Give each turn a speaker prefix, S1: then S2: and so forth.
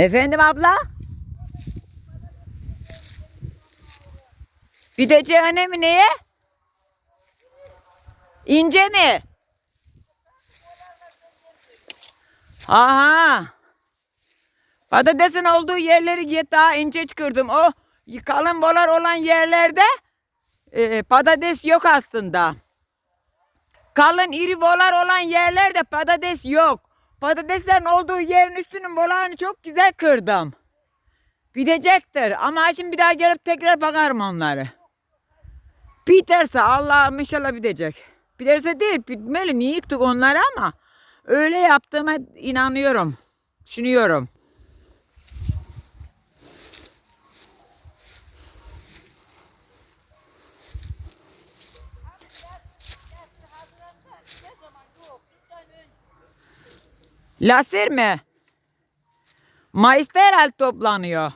S1: Efendim abla? Gideceğine mi neye? İnce mi? Aha. Patatesin olduğu yerleri ye- daha ince çıkardım. O kalın bolar olan yerlerde e, patates yok aslında. Kalın iri bolar olan yerlerde patates yok. Patateslerin olduğu yerin üstünün bolarını çok güzel kırdım. Bitecektir ama şimdi bir daha gelip tekrar bakarım onları. Biterse Allah'ım inşallah bitecek. Biterse değil bitmeli niye yıktık onları ama öyle yaptığıma inanıyorum. Düşünüyorum. Laser mi? Mayıs'ta herhalde toplanıyor.